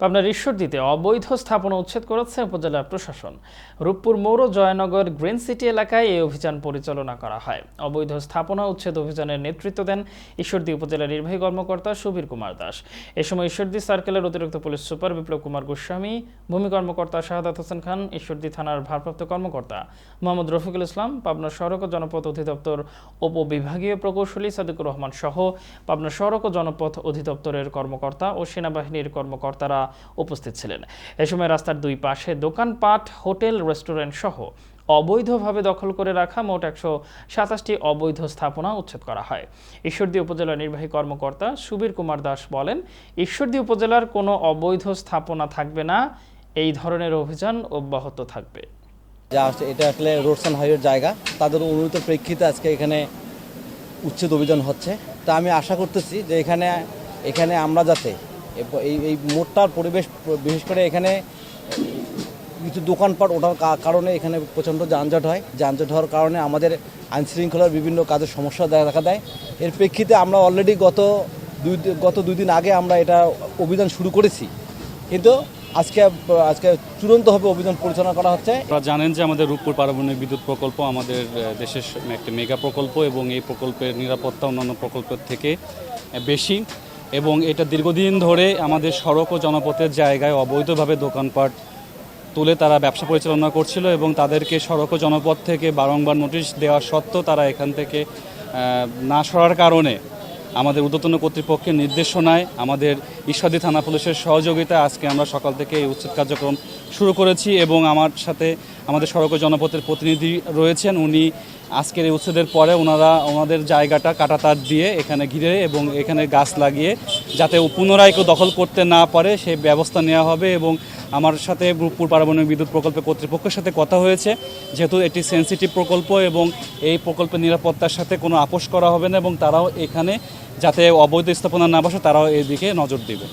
পাবনার ঈশ্বরদীতে অবৈধ স্থাপনা উচ্ছেদ করেছে উপজেলা প্রশাসন। রূপপুর মৌর জয়নগর গ্রিন সিটি এলাকায় এই অভিযান পরিচালনা করা হয়। অবৈধ স্থাপনা উচ্ছেদ অভিযানের নেতৃত্ব দেন ঈশ্বরদী উপজেলা নির্বাহী কর্মকর্তা সুবীর কুমার দাস। এ সময় ঈশ্বরদী সার্কেলের অতিরিক্ত পুলিশ সুপার বিপ্লব কুমার গোস্বামী, ভূমি কর্মকর্তা শাহাদাত হোসেন খান, ঈশ্বরদী থানার ভারপ্রাপ্ত কর্মকর্তা মোহাম্মদ রফিকুল ইসলাম, পাবনা সড়ক ও জনপথ অধিদপ্তর উপবিভাগীয় প্রকৌশলী সাদিকুর রহমান সহ পাবনা সড়ক ও জনপথ অধিদপ্তরের কর্মকর্তা ও সেনাবাহিনীর কর্মকর্তারা উপস্থিত ছিলেন। এ সময় রাস্তার দুই পাশে দোকানপাট, হোটেল, রেস্টুরেন্ট সহ অবৈধভাবে দখল করে রাখা মোট একশো সাতাশটি অবৈধ স্থাপনা উচ্ছেদ করা হয়। ঈশ্বরদী উপজেলা নির্বাহী কর্মকর্তা সুবীর কুমার দাস বলেন, ঈশ্বরদী উপজেলার কোনো অবৈধ স্থাপনা থাকবে না, এই ধরনের অভিযান অব্যাহত থাকবে। যা আসছে এটা আসলে রোডস অ্যান্ড হাইওয়ের জায়গা, তাদের অনুরোধের প্রেক্ষিতে আজকে এখানে উচ্ছেদ অভিযান হচ্ছে। তা আমি আশা করতেছি যে এখানে এখানে আমরা যাতে এই এই মোড়টার পরিবেশ, বিশেষ করে এখানে কিছু দোকানপাট ওঠার কারণে এখানে প্রচণ্ড যানজট হয়। যানজট হওয়ার কারণে আমাদের আইনশৃঙ্খলার বিভিন্ন কাজের সমস্যা দেখা দেয়। এর প্রেক্ষিতে আমরা অলরেডি গত দুই গত দুই দিন আগে আমরা এটা অভিযান শুরু করেছি। কিন্তু আজকে আজকে চূড়ান্তভাবে অভিযান পরিচালনা করা হচ্ছে। আপনারা জানেন যে আমাদের রূপপুর পারমাণবিক বিদ্যুৎ প্রকল্প আমাদের দেশের একটা মেগা প্রকল্প এবং এই প্রকল্পের নিরাপত্তা অন্যান্য প্রকল্পের থেকে বেশি। এবং এটা দীর্ঘদিন ধরে আমাদের সড়ক ও জনপথের জায়গায় অবৈধভাবে দোকানপাট তুলে তারা ব্যবসা পরিচালনা করছিল এবং তাদেরকে সড়ক ও জনপথ থেকে বারংবার নোটিশ দেওয়া সত্ত্বেও তারা এখান থেকে না সরার কারণে আমাদের ঊর্ধ্বতন কর্তৃপক্ষের নির্দেশনায় আমাদের ঈশ্বরদী থানা পুলিশের সহযোগিতায় আজকে আমরা সকাল থেকে এই উচ্ছেদ কার্যক্রম শুরু করেছি এবং আমার সাথে আমাদের সড়ক ও জনপথের প্রতিনিধি রয়েছেন। উনি আজকের এই উচ্ছেদের পরে ওনারা ওনাদের জায়গাটা কাটাতার দিয়ে এখানে ঘিরে এবং এখানে গাছ লাগিয়ে যাতে পুনরায় কেউ দখল করতে না পারে সেই ব্যবস্থা নেওয়া হবে এবং আমার সাথে রূপপুর পারমাণবিক বিদ্যুৎ প্রকল্পের কর্তৃপক্ষের সাথে কথা হয়েছে। যেহেতু এটি সেনসিটিভ প্রকল্প এবং এই প্রকল্পের নিরাপত্তার সাথে কোনো আপোষ করা হবে না এবং তারাও এখানে যাতে অবৈধ স্থাপনা না বসে, তারাও এদিকে নজর দেবে।